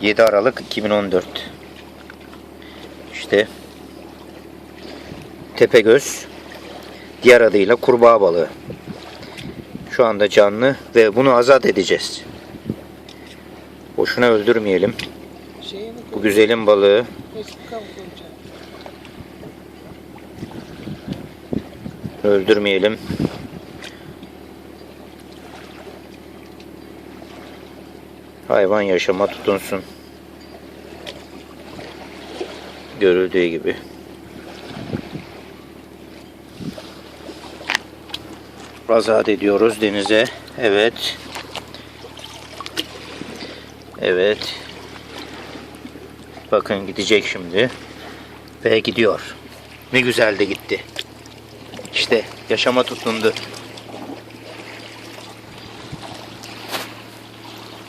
7 Aralık 2014. İşte Tepegöz diğer adıyla kurbağa balığı. Şu anda canlı ve bunu azat edeceğiz. Boşuna öldürmeyelim. Bu güzelim balığı öldürmeyelim. Hayvan yaşama tutunsun. Görüldüğü gibi. Azat ediyoruz denize. Evet. Evet. Bakın gidecek şimdi. Ve gidiyor. Ne güzel de gitti. İşte yaşama tutundu.